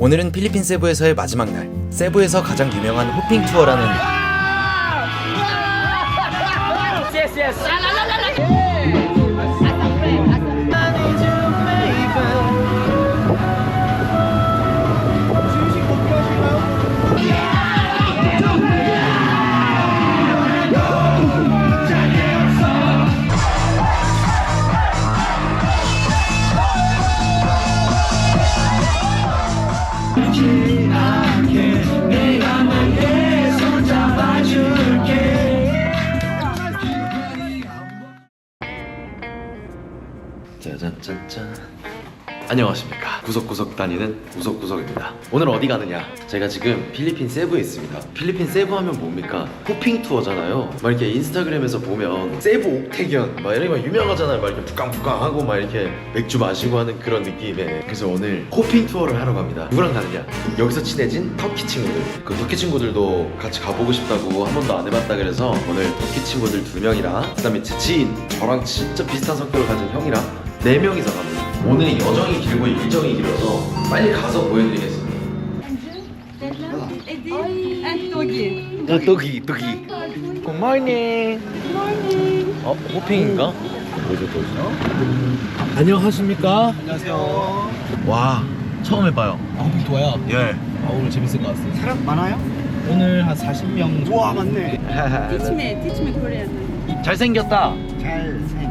오늘은 필리핀 세부에서의 마지막 날. 세부에서 가장 유명한 호핑 투어라는 짜잔 짠짠. 안녕하십니까. 구석구석 다니는 구석구석입니다. 오늘 어디 가느냐? 제가 지금 필리핀 세부에 있습니다. 필리핀 세부 하면 뭡니까? 호핑 투어잖아요. 막 이렇게 인스타그램에서 보면 세부 옥태견 막 이런 거 유명하잖아요. 막 이렇게 북강북강하고 막 이렇게 맥주 마시고 하는 그런 느낌에. 그래서 오늘 호핑 투어를 하러 갑니다. 누구랑 가느냐? 여기서 친해진 터키 친구들. 그 터키 친구들도 같이 가보고 싶다고 한 번도 안 해봤다 그래서 오늘 터키 친구들 두 명이랑 그 다음에 제 지인 저랑 진짜 비슷한 성격을 가진 형이랑 네 명이서 갑니다. 오늘이 여정이 길고 일정이 길어서 빨리 가서 보여드리겠습니다. Eddie and Togi. 아, 또기 또기. 굿모닝. 어 호핑인가? 뭐죠 뭐죠? 안녕하십니까? 안녕하세요. 와 처음 해봐요. 아, 호핑 도와요. 예. 아, 오늘 재밌을 것 같습니다. 사람 많아요? 오늘 한 40명 정도. 와 맞네. Teach me, teach me Korean. 잘생겼다. 잘생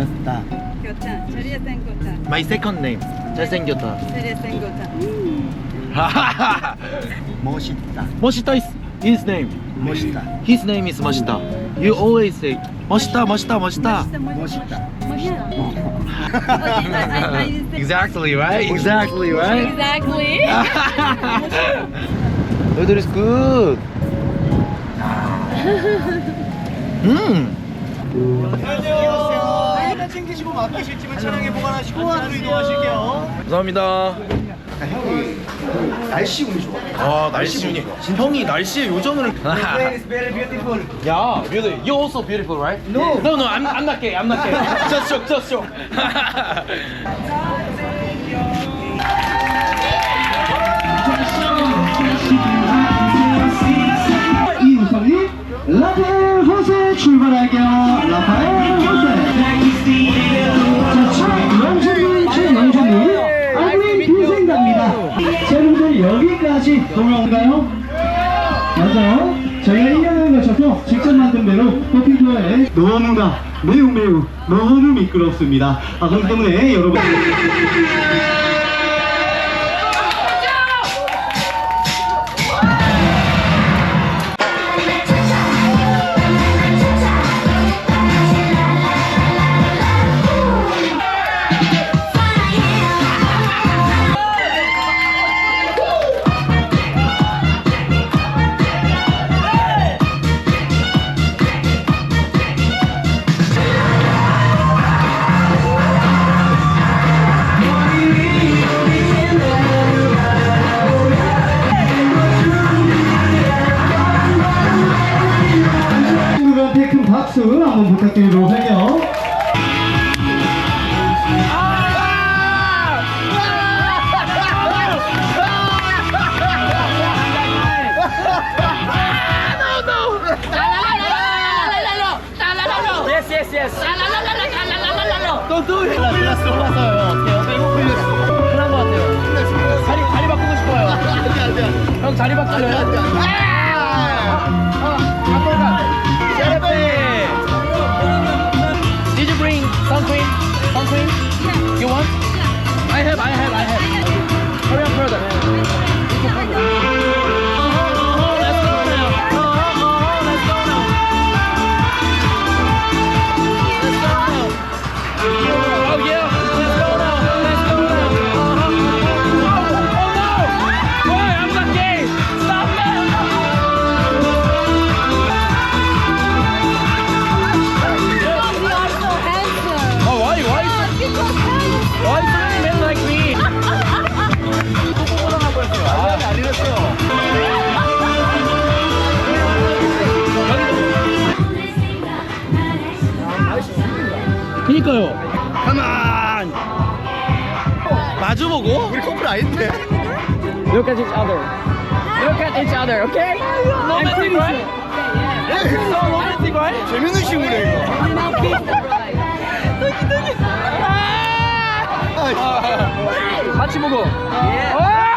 겼다. 교차. 생 교차. My second name. 잘생겼다. 생 교차. 멋있다. 멋있다 is his name. 멋있다. His name is 멋있다. You always say 멋있다 멋있다 멋있다. 멋있다. 멋있다. Exactly right. Exactly right. exactly. Weather is good. 음. 안녕하세요. 챙기시고 맡기실 집은 차량에 보관하시고 안으로 이동하실게요. 감사합니다. 자, 형이 그 날씨 운이 좋아. 아 날씨 운이. 형이 날씨의 요정을. is very beautiful. 야, beautiful. You also beautiful, right? No. No, no. I'm, I'm not gay. I'm not gay. just joke, just joke. 이우성이 라파엘 호세 출발할게요. 라파엘 호세. 배로 호핑투어에 너무나 매우 매우 너무 미끄럽습니다. 아, 그렇기 때문에 여러분. 자리 바꿀래 그니까요. 가만. 마주보고? 우리 커플 아닌데. Look at each other. Look at each other, okay? I'm pretty right? Yeah, yeah. So romantic, right? 재밌는 친구네 이거. 같이 보고. 예.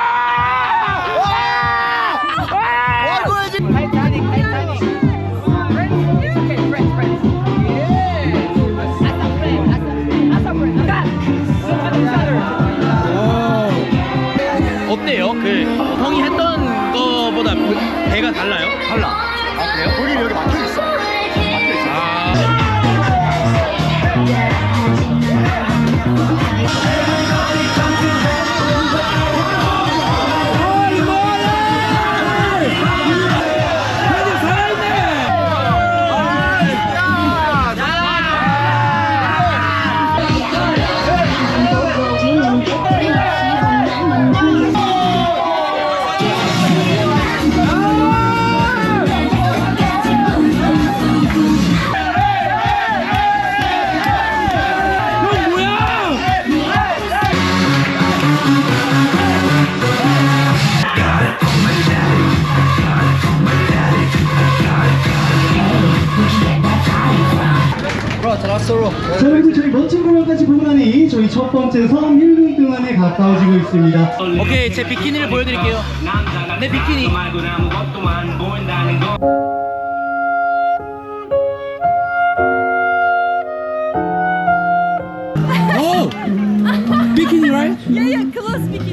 자 여러분 저희 멋진 공연까지 보고 나니 저희 첫 번째 섬 힐링 등반에 가까워지고 있습니다 오케이 제 비키니를 보여드릴게요. 내 비키니. 오! 비키니, right? Yeah, yeah, close bikini. 맛있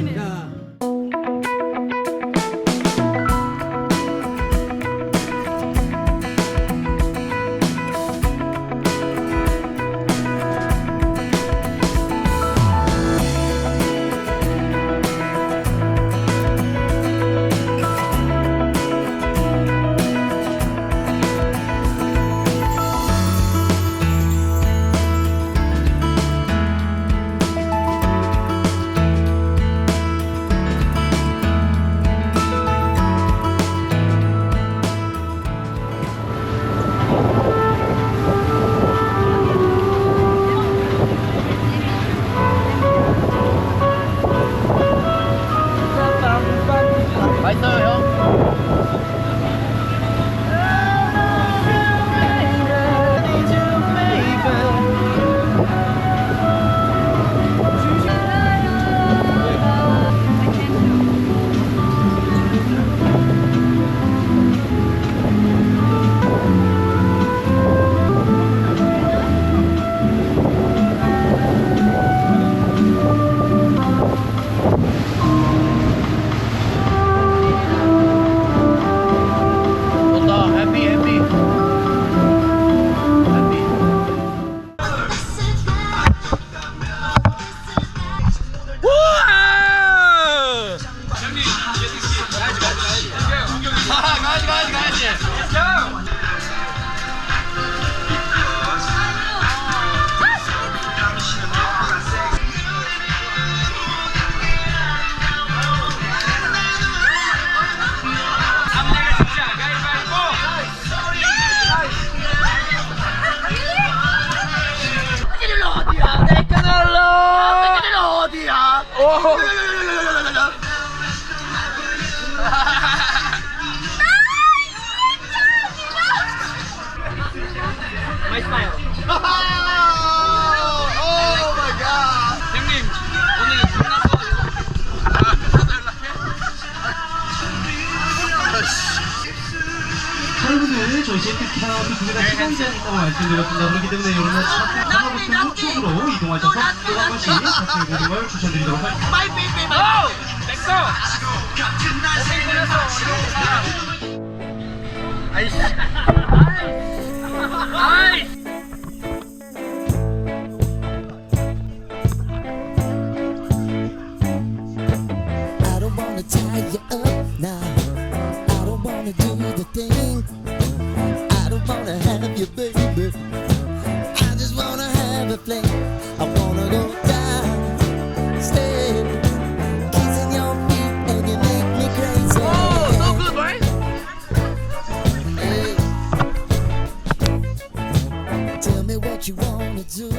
여러분들 저희 제트기가 두 개가 시간 제한 있다고 말씀드렸습니다 그렇기 때문에 여러분 싶은 쪽으로 이동하셔서 또한 번씩 같이 보는 걸 추천드리도록 하겠습니다 I don't wanna tie you up now. I don't wanna do the thing. You, baby. I just wanna have a fling. I wanna go down, stay, kissing your feet, and you make me crazy. Oh, so good, right? Hey. Tell me what you wanna do.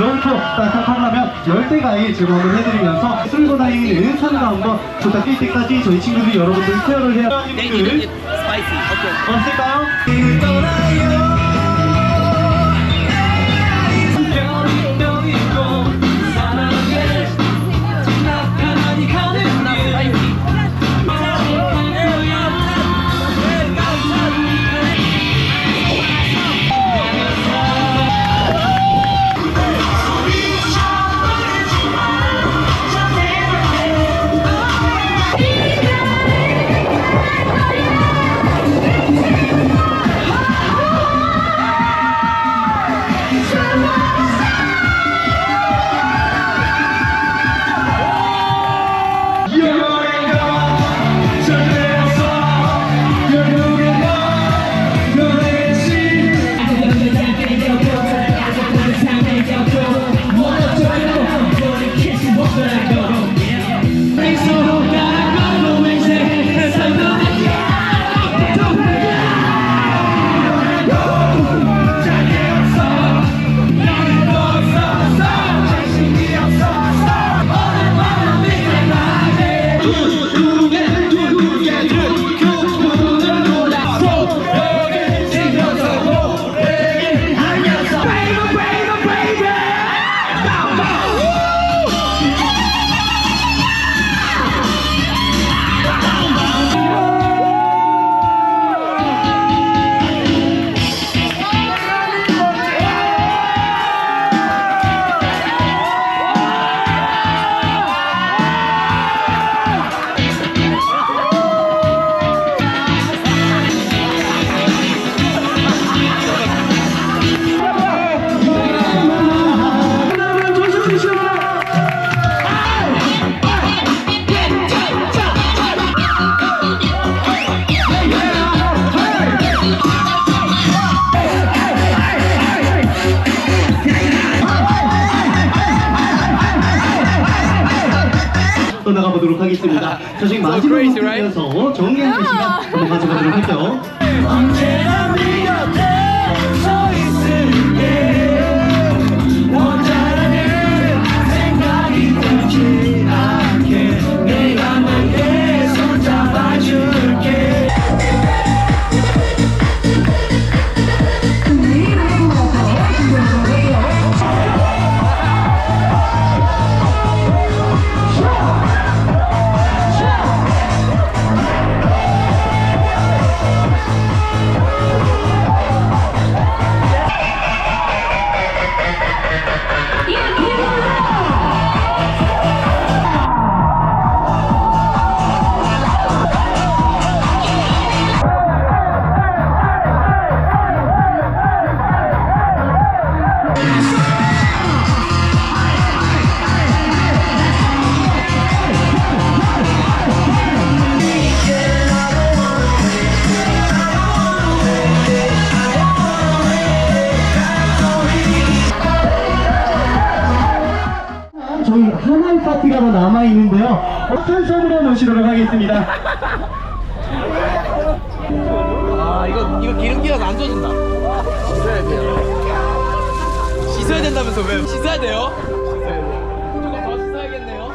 따뜻한 컵라면 열대과일 제공을 해드리면서 쓸고 다니는 참가 한번 부탁드릴 때까지 저희 친구들이 여러분들 케어를 해야 하는 없을까요? 하겠습니다. 자, 지금 마지막 부분에서 정리하는 시간 한번 가져보도록 할게요. 저희 하겠습니다. 아 이거 이거 기름기라서 안 젖는다. 씻어야 돼요. 씻어야 된다면서 왜 씻어야 돼요? 조금 더 씻어야겠네요.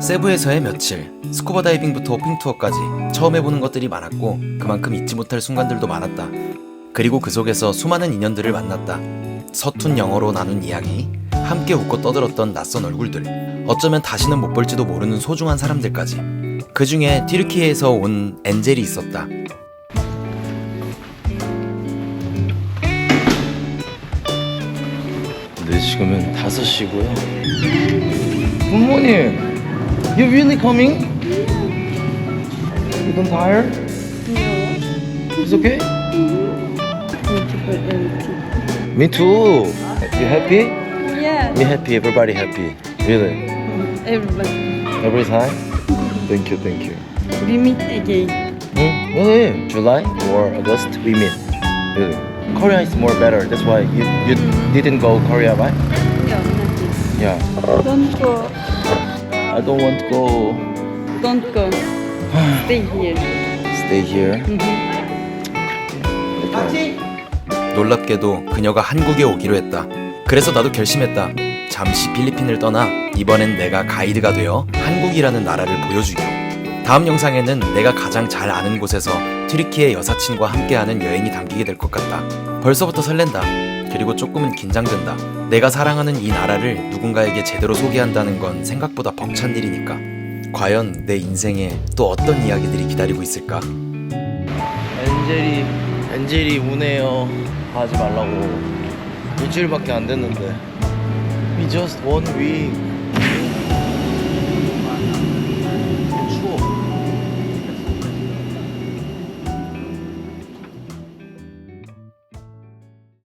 세부에서의 며칠, 스쿠버 다이빙부터 호핑 투어까지 처음 해보는 것들이 많았고 그만큼 잊지 못할 순간들도 많았다. 그리고 그 속에서 수많은 인연들을 만났다. 서툰 영어로 나눈 이야기, 함께 웃고 떠들었던 낯선 얼굴들, 어쩌면 다시는 못 볼지도 모르는 소중한 사람들까지. 그 중에 튀르키예에서 온 엔젤이 있었다. 네 지금은 5시고요 부모님 You really coming? You don't tired? No It's okay? Me too You happy? Me happy, everybody happy Really? everybody. Every time? Thank you, thank you We meet again. 응? really? July or August we meet Really? Korea is more better That's why you, you didn't go Korea, right? Yeah, nothing. Yeah Don't go. I don't want to go Don't go. Stay here. Stay here 놀랍게도 그녀가 한국에 오기로 했다. 그래서 나도 결심했다. 잠시 필리핀을 떠나 이번엔 내가 가이드가 되어 한국이라는 나라를 보여주기로. 다음 영상에는 내가 가장 잘 아는 곳에서 트리키의 여사친과 함께하는 여행이 담기게 될 것 같다. 벌써부터 설렌다. 그리고 조금은 긴장된다. 내가 사랑하는 이 나라를 누군가에게 제대로 소개한다는 건 생각보다 벅찬 일이니까. 과연 내 인생에 또 어떤 이야기들이 기다리고 있을까? 엔젤이 엔젤이 우네요 가지 말라고 일주일밖에 안 됐는데 We just one week